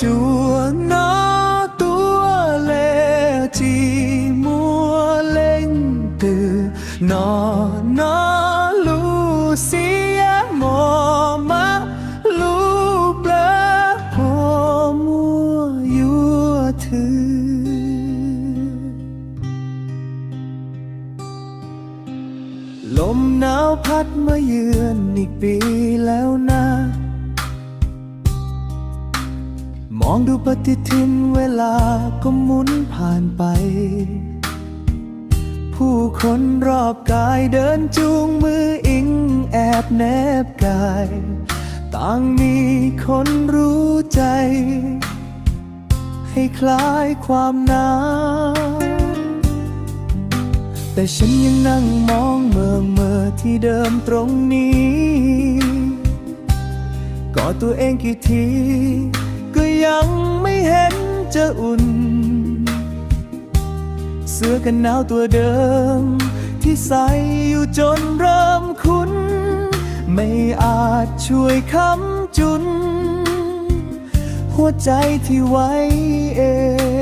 จัวน้าตัวเลจีมัวเล่งตือนอนอลูเซียหมอมาลูเปลอพอมัวยัวถือลมหนาวพัดมาเยือนอีกปีแล้วนะ องดูปฏิทินเวลาก็หมุนผ่านไป ผู้คนรอบกายเดินจูงมืออิงแอบแนบกาย ต่างมีคนรู้ใจ ให้คลายความหนาวแต่ฉันยังนั่งมองเมื่อเมื่อที่เดิมตรงนี้กอดตัวเองกี่ที จะอุ่น เสื้อกันหนาวตัวเดิม ที่ใส่อยู่จนเริ่มคุ้น ไม่อาจช่วยค้ำจุน หัวใจที่ไว้เอง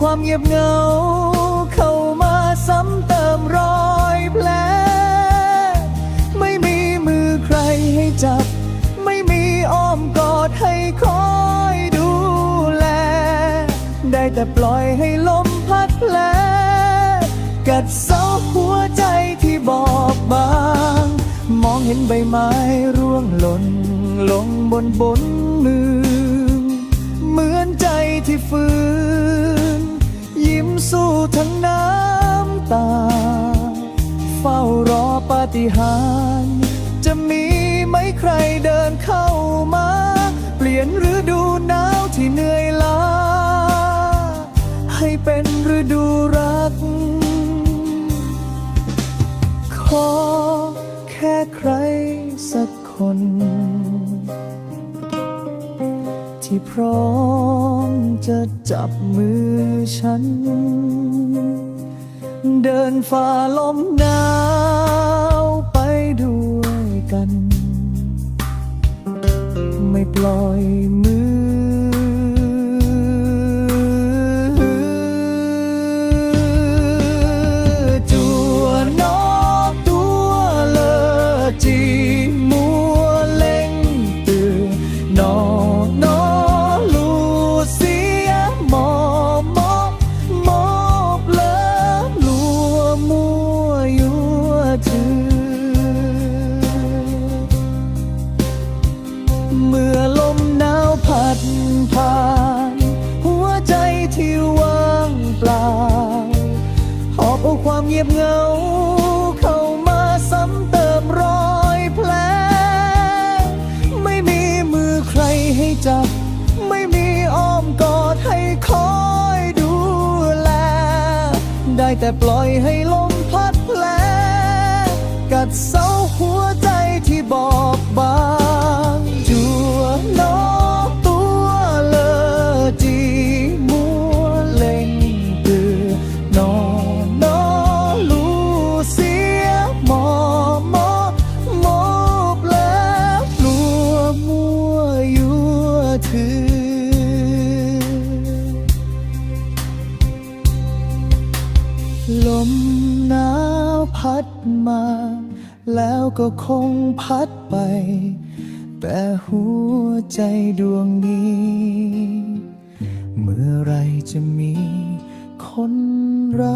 ความเงียบเหงา เข้ามาซ้ำเติมรอยแผล ไม่มีมือใครให้จับ ไม่มีอ้อมกอดให้คอยดูแล ได้แต่ปล่อยให้ลมพัดแผลกัดเสาหัวใจที่บอบบาง มองเห็นใบไม้ร่วงหล่น ลงบนบนมือ เหมือนใจที่ฟื้น สู้ทั้งน้ำตา เฝ้ารอปาฏิหาริย์จะมีไหมใครเดินเข้ามา เปลี่ยนฤดูหนาวที่เหนื่อยล้า ให้เป็นฤดูรัก ขอแค่ใครสักคน ที่พร้อมจะจับมือฉัน เดินฝ่าลมหนาวไปด้วยกัน ไม่ปล่อยมือ ได้แต่ปล่อยให้ลมพัดแผลกัดเสาหัวใจที่บอบบาง มหนาวพัดมา แล้วก็คงพัดไป แต่หัวใจดวงนี้ เมื่อไรจะมีคนรัก